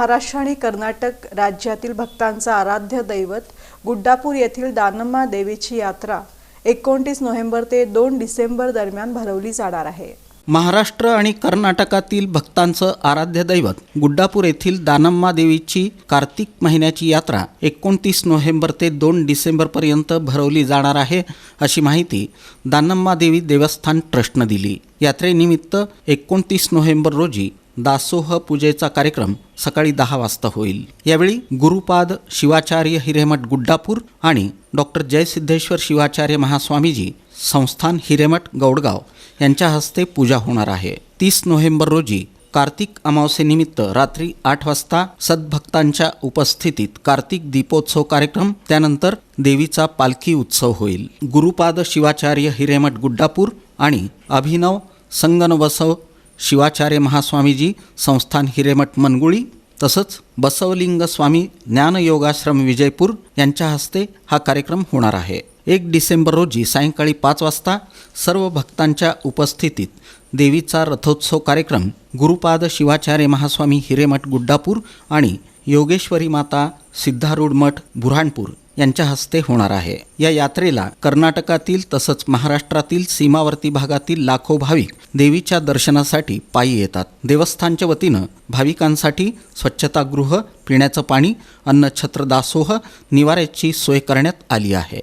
महाराष्ट्र आणि कर्नाटक राज्यातील भक्तांचं आराध्य दैवत गुड्डापूर येथील दानम्मा देवीची यात्रा एकोणतीस नोव्हेंबर ते दोन डिसेंबर दरम्यान भरवली जाणार आहे. महाराष्ट्र आणि कर्नाटकातील भक्तांचं आराध्य दैवत गुड्डापूर येथील दानम्मा देवीची कार्तिक महिन्याची यात्रा एकोणतीस नोव्हेंबर ते दोन डिसेंबरपर्यंत भरवली जाणार आहे अशी माहिती दानम्मा देवी देवस्थान ट्रस्टनं दिली. यात्रेनिमित्त एकोणतीस नोव्हेंबर रोजी दासोह पूजेचा कार्यक्रम सकाळी दहा वाजता होईल. यावेळी गुरुपाद शिवाचार्य हिरेमठ गुड्डापूर आणि डॉक्टर जयसिद्धेश्वर शिवाचार्य महास्वामीजी संस्थान हिरेमठ गौडगाव यांच्या हस्ते पूजा होणार आहे. तीस नोव्हेंबर रोजी कार्तिक अमावस्येनिमित्त रात्री आठ वाजता सद्भक्तांच्या उपस्थितीत कार्तिक दीपोत्सव कार्यक्रम त्यानंतर देवीचा पालखी उत्सव होईल. गुरुपाद शिवाचार्य हिरेमठ गुड्डापूर आणि अभिनव संगनवसव शिवाचार्य महास्वामीजी संस्थान हिरेमठ मनगुळी तसंच बसवलिंग स्वामी ज्ञानयोगाश्रम विजयपूर यांच्या हस्ते हा कार्यक्रम होणार आहे. एक डिसेंबर रोजी सायंकाळी पाच वाजता सर्व भक्तांच्या उपस्थितीत देवीचा रथोत्सव कार्यक्रम गुरुपाद शिवाचार्य महास्वामी हिरेमठ गुड्डापूर आणि योगेश्वरी माता सिद्धारूढ मठ बुऱ्हाणपूर यांच्या हस्ते होणार आहे. या यात्रेला कर्नाटकातील तसंच महाराष्ट्रातील सीमावर्ती भागातील लाखो भाविक देवीच्या दर्शनासाठी पायी येतात. देवस्थानच्या वतीनं भाविकांसाठी स्वच्छतागृह पिण्याचं पाणी अन्नछत्र दासोह निवाऱ्याची सोय करण्यात आली आहे.